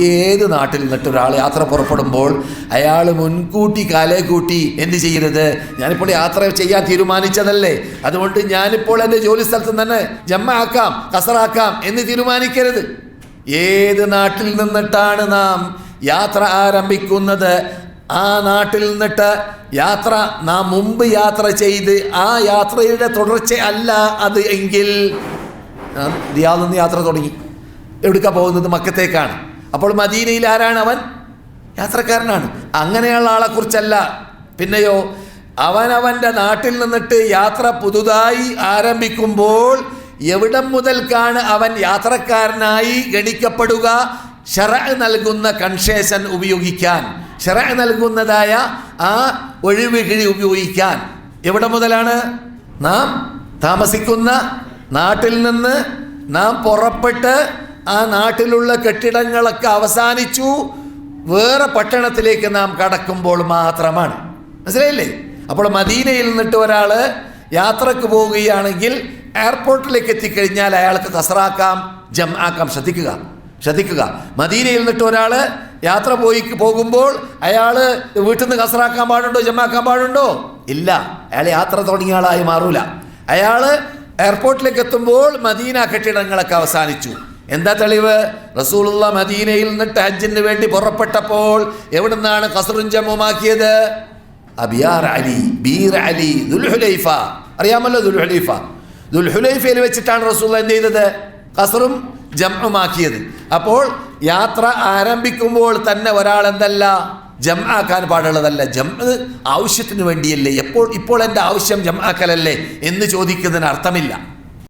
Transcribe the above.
ഏത് നാട്ടിൽ നിന്നിട്ട് ഒരാൾ യാത്ര പുറപ്പെടുമ്പോൾ അയാൾ മുൻകൂട്ടി കാലേ കൂട്ടി എന്ത് ചെയ്യരുത് ഞാനിപ്പോൾ യാത്ര ചെയ്യാൻ തീരുമാനിച്ചതല്ലേ. അതുകൊണ്ട് ഞാനിപ്പോൾ എന്റെ ജോലി സ്ഥലത്ത് തന്നെ ജമ്മ ആക്കാം കസറാക്കാം എന്ന് തീരുമാനിക്കരുത്. ഏത് നാട്ടിൽ നിന്നിട്ടാണ് നാം യാത്ര ആരംഭിക്കുന്നത്? ആ നാട്ടിൽ നിന്നിട്ട് യാത്ര നാം മുമ്പ് യാത്ര ചെയ്ത് ആ യാത്രയുടെ തുടർച്ച അല്ല അത് എങ്കിൽ ദിയാൽ നിന്ന് യാത്ര തുടങ്ങി. എവിടുക്ക പോകുന്നത്? മക്കത്തേക്കാണ്. അപ്പോൾ മദീനയിൽ ആരാണ് അവൻ? യാത്രക്കാരനാണ്. അങ്ങനെയുള്ള ആളെക്കുറിച്ചല്ല. പിന്നെയോ അവനവന്റെ നാട്ടിൽ നിന്നിട്ട് യാത്ര പുതുതായി ആരംഭിക്കുമ്പോൾ എവിടം മുതൽക്കാണ് അവൻ യാത്രക്കാരനായി ഗണിക്കപ്പെടുക? ഷറ നൽകുന്ന കൺസേഷൻ ഉപയോഗിക്കാൻ. ഷറ നൽകുന്നതായ ആ ഒഴിവുകിഴി ഉപയോഗിക്കാൻ. എവിടെ മുതലാണ്? നാം താമസിക്കുന്ന നാട്ടിൽ നിന്ന് നാം പുറപ്പെട്ട് ആ നാട്ടിലുള്ള കെട്ടിടങ്ങളൊക്കെ അവസാനിച്ചു. വേറെ പട്ടണത്തിലേക്ക് നാം കടക്കുമ്പോൾ മാത്രമാണ്. മനസ്സിലായില്ലേ? അപ്പോൾ മദീനയിൽ നിന്നിട്ട് ഒരാൾ യാത്രയ്ക്ക് പോവുകയാണെങ്കിൽ എയർപോർട്ടിലേക്ക് എത്തിക്കഴിഞ്ഞാൽ അയാൾക്ക് കസറാക്കാം ജം ആക്കാം ശ്രദ്ധിക്കുക. ശ്രദ്ധിക്കുക. മദീനയിൽ നിന്നിട്ട് ഒരാൾ യാത്ര പോയി പോകുമ്പോൾ അയാൾ വീട്ടിൽ നിന്ന് കസറാക്കാൻ പാടുണ്ടോ ജമാക്കാൻ പാടുണ്ടോ? ഇല്ല. അയാൾ യാത്ര തുടങ്ങിയ ആളായി മാറൂല. അയാൾ എയർപോർട്ടിലേക്ക് എത്തുമ്പോൾ മദീന കെട്ടിടങ്ങളൊക്കെ അവസാനിച്ചു. എന്താ തെളിവ്? റസൂലുള്ള മദീനയിൽ നിന്നിട്ട് ഹജ്ജിന് വേണ്ടി പുറപ്പെട്ടപ്പോൾ എവിടുന്നാണ് കസറും ജമ്മുമാക്കിയത്? Abyar Ali Bir Ali Dhul Hulaifa. അറിയാമല്ലോ ദുൽഹുലൈഫ. ദുൽഹുലൈഫയിൽ വെച്ചിട്ടാണ് റസൂൽ എന്ത് ചെയ്തത്? കസറും ജമ്മുമാക്കിയത്. അപ്പോൾ യാത്ര ആരംഭിക്കുമ്പോൾ തന്നെ ഒരാൾ എന്തല്ല? ജം ആക്കാൻ പാടുള്ളതല്ല. ജം ആവശ്യത്തിന് വേണ്ടിയല്ലേ? എപ്പോൾ ഇപ്പോൾ എന്റെ ആവശ്യം ജം ആക്കലല്ലേ എന്ന് ചോദിക്കുന്നതിന് അർത്ഥമില്ല.